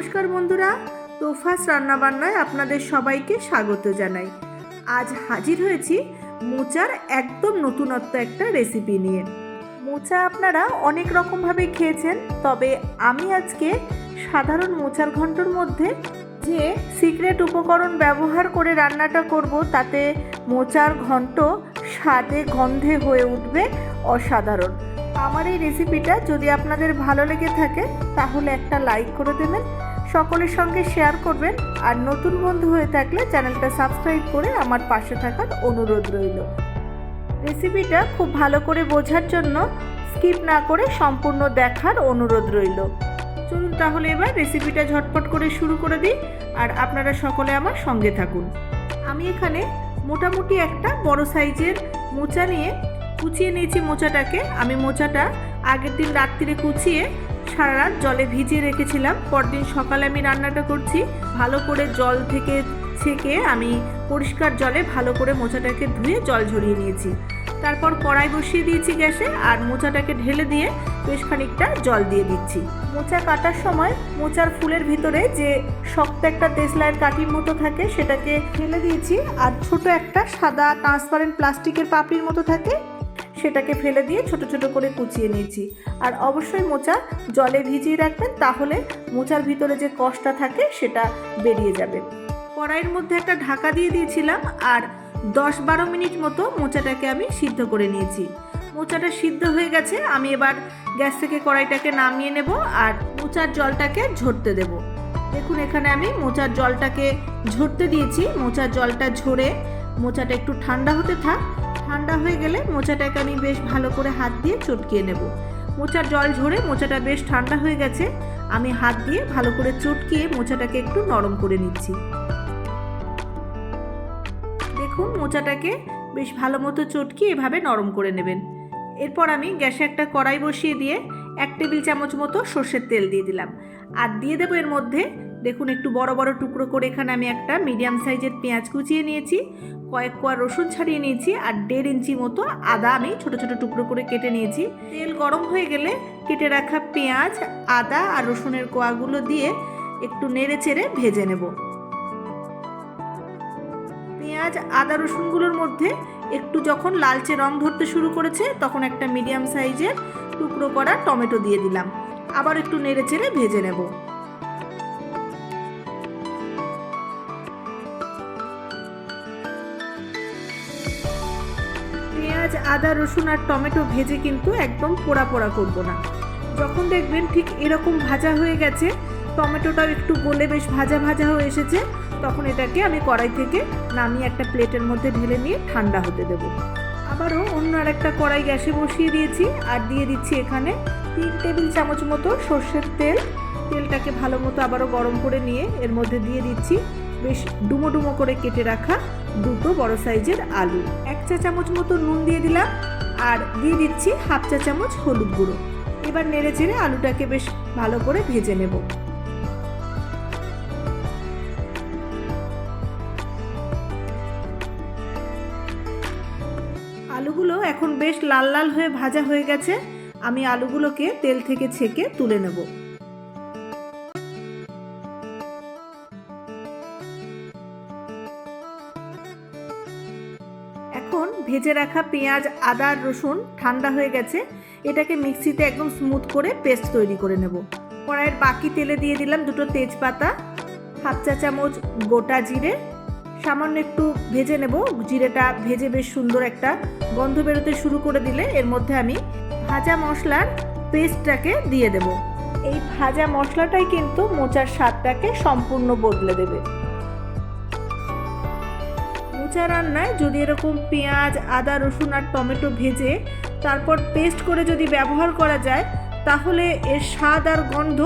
নমস্কার বন্ধুরা, তোফাস রান্নাবান্নায় আপনাদের সবাইকে স্বাগত জানাই। আজ হাজির হয়েছি মোচার একদম নতুনত্ব একটা রেসিপি নিয়ে। মোচা আপনারা অনেক রকমভাবে খেয়েছেন, তবে আমি আজকে সাধারণ মোচার ঘন্টর মধ্যে যে সিক্রেট উপকরণ ব্যবহার করে রান্নাটা করব, তাতে মোচার ঘন্ট স্বাদে, গন্ধে হয়ে উঠবে অসাধারণ। আমার এই রেসিপিটা যদি আপনাদের ভালো লেগে থাকে, তাহলে একটা লাইক করে দেবেন সকলের সঙ্গে শেয়ার করবেন। আর নতুন বন্ধু হয়ে থাকলে চ্যানেলটা সাবস্ক্রাইব করে আমার পাশে থাকার অনুরোধ রইল। রেসিপিটা খুব ভালো করে বোঝার জন্য স্কিপ না করে সম্পূর্ণ দেখার অনুরোধ রইল। চলুন তাহলে এবার রেসিপিটা ঝটপট করে শুরু করে দিই। আর আপনারা সকলে আমার সঙ্গে থাকুন। আমি এখানে মোটামুটি একটা বড় সাইজের মোচা নিয়ে কুচিয়ে নিয়েছি মোচাটাকে। আমি মোচাটা আগের দিন রাত্রিরে কুচিয়ে সারা রাত জলে ভিজিয়ে রেখেছিলাম। পরদিন সকালে আমি রান্নাটা করছি। ভালো করে জল থেকে ছেঁকে আমি পরিষ্কার জলে ভালো করে মোচাটাকে ধুয়ে জল ঝরিয়ে নিয়েছি। তারপর কড়াই বসিয়ে দিয়েছি গ্যাসে আর মোচাটাকে ঢেলে দিয়ে বেশ খানিকটা জল দিয়ে দিচ্ছি। মোচা কাটার সময় মোচার ফুলের ভিতরে যে শক্ত একটা দেশলাইয়ের কাঠির মতো থাকে সেটাকে ঢেলে দিয়েছি। আর ছোট একটা সাদা ট্রান্সপারেন্ট প্লাস্টিকের পাপড়ির মতো থাকে সেটাকে ফেলে দিয়ে ছোট ছোট করে কুচিয়ে নিয়েছি। আর অবশ্যই মোচা জলে ভিজিয়ে রাখবেন, তাহলে মোচার ভিতরে যে কষটা থাকে সেটা বেরিয়ে যাবে। কড়াইয়ের মধ্যে একটা ঢাকা দিয়ে দিয়েছিলাম আর দশ বারো মিনিট মতো মোচাটাকে আমি সিদ্ধ করে নিয়েছি। মোচাটা সিদ্ধ হয়ে গেছে, আমি এবার গ্যাস থেকে কড়াইটাকে নামিয়ে নেব আর মোচার জলটাকে ঝরতে দেব। দেখুন, এখানে আমি মোচার জলটাকে ঝরতে দিয়েছি। মোচার জলটা ঝরে মোচাটা একটু ঠান্ডা হতে থাক ঠান্ডা হয়ে গেলে মোচাটাকে আমি বেশ ভালো করে হাত দিয়ে চটকিয়ে নেব। মোচার জল ঝরে মোচাটা বেশ ঠান্ডা হয়ে গেছে। আমি হাত দিয়ে ভালো করে চটকিয়ে মোচাটাকে একটু নরম করে নিচ্ছি। দেখুন, মোচাটাকে বেশ ভালো মতো চটকিয়ে এভাবে নরম করে নেবেন। এরপর আমি গ্যাসে একটা কড়াই বসিয়ে দিয়ে এক টেবিল চামচ মতো সর্ষের তেল দিয়ে দিলাম। আর দিয়ে দেবো এর মধ্যে দেখুন, একটু বড় বড় টুকরো করে এখানে আমি একটা মিডিয়াম সাইজের পেঁয়াজ কুচিয়ে নিয়েছি, কয়েক কোয়া রসুন ছাড়িয়ে নিয়েছি, আর দেড় ইঞ্চি মতো আদা আমি ছোট ছোট টুকরো করে কেটে নিয়েছি। তেল গরম হয়ে গেলে কেটে রাখা পেঁয়াজ, আদা আর রসুনের কোয়াগুলো দিয়ে একটু নেড়ে চেড়ে ভেজে নেব। পেঁয়াজ, আদা, রসুনগুলোর মধ্যে একটু যখন লালচে রং ধরতে শুরু করেছে, তখন একটা মিডিয়াম সাইজের টুকরো করা টমেটো দিয়ে দিলাম। আবার একটু নেড়ে চেড়ে ভেজে নেব। পেঁয়াজ, আদা, রসুন আর টমেটো ভেজে কিন্তু একদম পোড়া পোড়া করব না। যখন দেখবেন ঠিক এরকম ভাজা হয়ে গেছে, টমেটোটাও একটু গলে বেশ ভাজা ভাজা হয়ে এসেছে, তখন এটাকে আমি কড়াই থেকে নামিয়ে একটা প্লেটের মধ্যে ঢেলে নিয়ে ঠান্ডা হতে দেবো। আবারও অন্য আর একটা কড়াই গ্যাসে বসিয়ে দিয়েছি আর দিয়ে দিচ্ছি এখানে তিন টেবিল চামচ মতো সর্ষের তেল। তেলটাকে ভালো মতো আবারও গরম করে নিয়ে এর মধ্যে দিয়ে দিচ্ছি বেশ ডুমো ডুমো করে কেটে রাখা দুটো বড় সাইজের আলু। এক চা চামচ মতো নুন দিয়ে দিলাম আর দিয়ে দিচ্ছি হাফ চা চামচ হলুদ গুঁড়ো। এবার নেড়ে চেড়ে আলুটাকে বেশ ভালো করে ভেজে নেব। আলুগুলো এখন বেশ লাল লাল হয়ে ভাজা হয়ে গেছে। আমি আলুগুলোকে তেল থেকে ছেঁকে তুলে নেব। ভেজে রাখা পেঁয়াজ, আদা, রসুন ঠান্ডা হয়ে গেছে। এটাকে মিক্সিতে একদম স্মুথ করে পেস্ট তৈরি করে নেব। কড়াইয়ের বাকি তেলে দিয়ে দিলাম দুটো তেজপাতা, হাফ চা চামচ গোটা জিরে। সামান্য একটু ভেজে নেব। জিরেটা ভেজে বেশ সুন্দর একটা গন্ধ বেরোতে শুরু করে দিলে এর মধ্যে আমি ভাজা মশলার পেস্টটাকে দিয়ে দেব। এই ভাজা মশলাটাই কিন্তু মোচার স্বাদটাকে সম্পূর্ণ বদলে দেবে। মোচা রান্নায় যদি এরকম পেঁয়াজ, আদা, রসুন আর টমেটো ভেজে তারপর পেস্ট করে যদি ব্যবহার করা যায়, তাহলে এর স্বাদ আর গন্ধ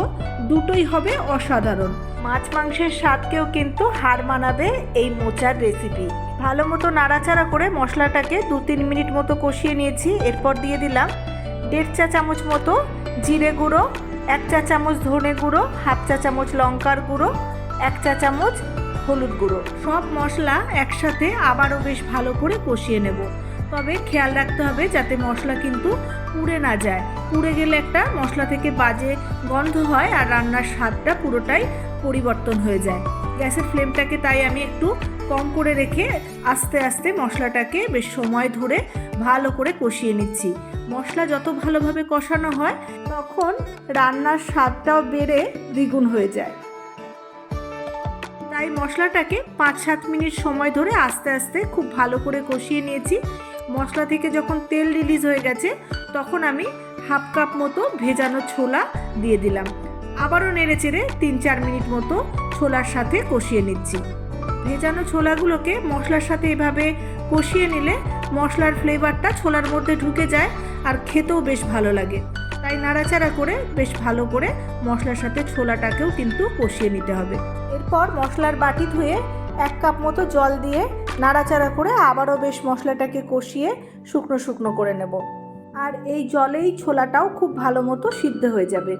দুটোই হবে অসাধারণ। মাছ মাংসের স্বাদকেও কিন্তু হার মানাবে এই মোচার রেসিপি ভালো মতো নাড়াচাড়া করে মশলাটাকে দু তিন মিনিট মতো কষিয়ে নিয়েছি, এরপর দিয়ে দিলাম দেড় চা চামচ মতো জিরে গুঁড়ো, এক চা চামচ ধনে গুঁড়ো, হাফ চা চামচ লঙ্কার গুঁড়ো, এক চা চামচ হলুদ গুঁড়ো। সব মশলা একসাথে আবারও বেশ ভালো করে কষিয়ে নেব। তবে খেয়াল রাখতে হবে যাতে মশলা কিন্তু পুড়ে না যায়। পুড়ে গেলে একটা মশলা থেকে বাজে গন্ধ হয় আর রান্নার স্বাদটা পুরোটাই পরিবর্তন হয়ে যায়। গ্যাসের ফ্লেমটাকে তাই আমি একটু কম করে রেখে আস্তে আস্তে মশলাটাকে বেশ সময় ধরে ভালো করে কষিয়ে নিচ্ছি। মশলা যত ভালোভাবে কষানো হয়, তখন রান্নার স্বাদটাও বেড়ে দ্বিগুণ হয়ে যায়। তাই মশলাটাকে পাঁচ সাত মিনিট সময় ধরে আস্তে আস্তে খুব ভালো করে কষিয়ে নিয়েছি। মশলা থেকে যখন তেল রিলিজ হয়ে গেছে, তখন আমি হাফ কাপ মতো ভেজানো ছোলা দিয়ে দিলাম। আবারও নেড়ে চেড়ে তিন চার মিনিট মতো ছোলার সাথে কষিয়ে নিচ্ছি। ভেজানো ছোলাগুলোকে মশলার সাথে এভাবে কষিয়ে নিলে মশলার ফ্লেভারটা ছোলার মধ্যে ঢুকে যায় আর খেতেও বেশ ভালো লাগে। তাই নাড়াচাড়া করে বেশ ভালো করে মশলার সাথে ছোলাটাকেও কিন্তু কষিয়ে নিতে হবে। এরপর মশলার বাটি ধুয়ে এক কাপ মতো জল দিয়ে নাড়াচাড়া করে আবারও বেশ মশলাটাকে কষিয়ে শুকনো শুকনো করে নেব। আর এই জলেই ছোলাটাও খুব ভালো মতো সিদ্ধ হয়ে যাবে।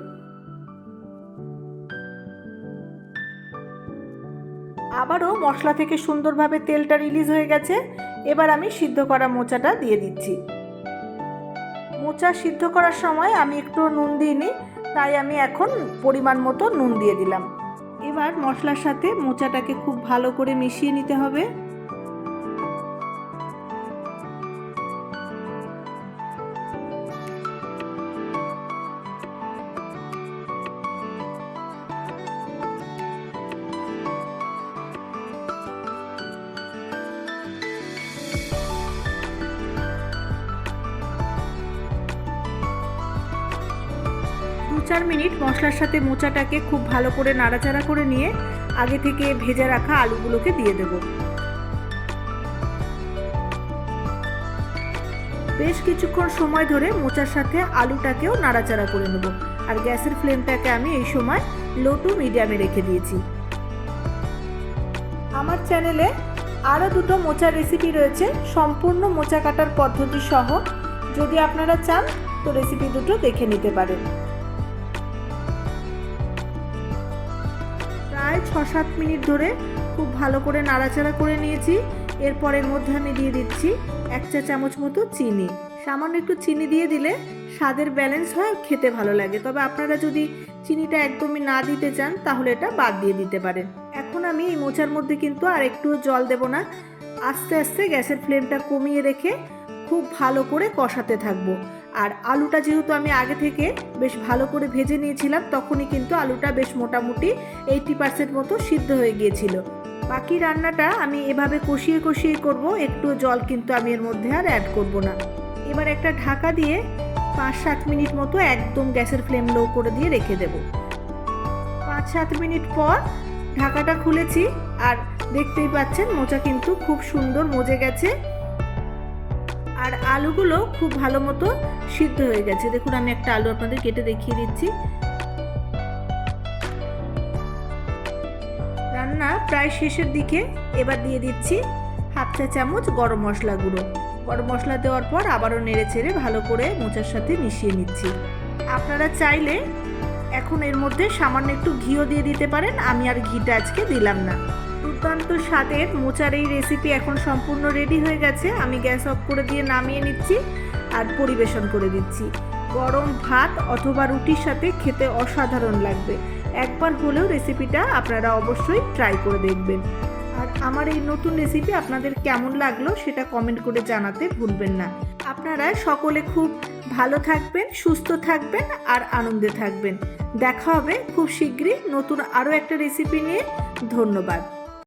আবারও মশলা থেকে সুন্দরভাবে তেলটা রিলিজ হয়ে গেছে। এবার আমি সিদ্ধ করা মোচাটা দিয়ে দিচ্ছি। মোচা সিদ্ধ করার সময় আমি একটু নুন দিইনি তাই আমি এখন পরিমাণ মতো নুন দিয়ে দিলাম। এবার মশলার সাথে মোচাটাকে খুব ভালো করে মিশিয়ে নিতে হবে। চার মিনিট মশলার সাথে মোচাটাকে খুব ভালো করে নাড়াচাড়া করে নিয়ে আগে থেকে ভেজে রাখা আলুগুলোকে দিয়ে দেব। বেশ কিছুক্ষণ সময় ধরে মোচার সাথে আলুটাকেও নাড়াচাড়া করে নেব আর গ্যাসের ফ্লেমটাকে আমি এই সময় লো টু মিডিয়ামে রেখে দিয়েছি। আমার চ্যানেলে আরও দুটো মোচার রেসিপি রয়েছে, সম্পূর্ণ মোচা কাটার পদ্ধতি সহ যদি আপনারা চান, তো রেসিপি দুটো দেখে নিতে পারেন। ছ সাত মিনিট ধরে খুব ভালো করে নাড়াচাড়া করে নিয়েছি। এরপর এর মধ্যে আমি দিয়ে দিচ্ছি এক চা চামচ মতো চিনি। সামান্য একটু চিনি দিয়ে দিলে স্বাদের ব্যালেন্স হয়, খেতে ভালো লাগে। তবে আপনারা যদি চিনিটা একদমই না দিতে চান, তাহলে এটা বাদ দিয়ে দিতে পারেন। এখন আমি এই মোচার মধ্যে কিন্তু আর একটু জল দেব না। আস্তে আস্তে গ্যাসের ফ্লেমটা কমিয়ে রেখে খুব ভালো করে কষাতে থাকব। আর আলুটা যেহেতু আমি আগে থেকে বেশ ভালো করে ভেজে নিয়েছিলাম, তখনই কিন্তু আলুটা বেশ মোটামুটি এইটি পার্সেন্ট মতো সিদ্ধ হয়ে গিয়েছিল। বাকি রান্নাটা আমি এভাবে কষিয়ে কষিয়ে করব, একটু জল কিন্তু আমি এর মধ্যে আর অ্যাড করব না। এবার একটা ঢাকা দিয়ে পাঁচ সাত মিনিট মতো একদম গ্যাসের ফ্লেম লো করে দিয়ে রেখে দেব। পাঁচ সাত মিনিট পর ঢাকাটা খুলেছি, আর দেখতেই পাচ্ছেন মোচা কিন্তু খুব সুন্দর মজে গেছে। আর আলুগুলো খুব ভালো মতো সিদ্ধ হয়ে গেছে। দেখুন, আমি একটা আলু আপনাদের কেটে দেখিয়ে দিচ্ছি। রান্না প্রায় শেষের দিকে। এবার দিয়ে দিচ্ছি হাফ চা চামচ গরম মশলা গুঁড়ো। গরম মশলা দেওয়ার পর আবারও নেড়ে চেড়ে ভালো করে মোচার সাথে মিশিয়ে নিচ্ছি। আপনারা চাইলে এখন এর মধ্যে সামান্য একটু ঘিও দিয়ে দিতে পারেন। আমি আর ঘিটা আজকে দিলাম না। দুর্দান্ত স্বাদের মোচার এই রেসিপি এখন সম্পূর্ণ রেডি হয়ে গেছে। আমি গ্যাস অফ করে দিয়ে নামিয়ে নিচ্ছি আর পরিবেশন করে দিচ্ছি। গরম ভাত অথবা রুটির সাথে খেতে অসাধারণ লাগবে। একবার হলেও রেসিপিটা আপনারা অবশ্যই ট্রাই করে দেখবেন। আর আমার এই নতুন রেসিপি আপনাদের কেমন লাগল সেটা কমেন্ট করে জানাতে ভুলবেন না। আপনারা সকলে খুব ভালো থাকবেন, সুস্থ থাকবেন আর আনন্দে থাকবেন। দেখা হবে খুব শীঘ্রই নতুন আরও একটা রেসিপি নিয়ে। ধন্যবাদ।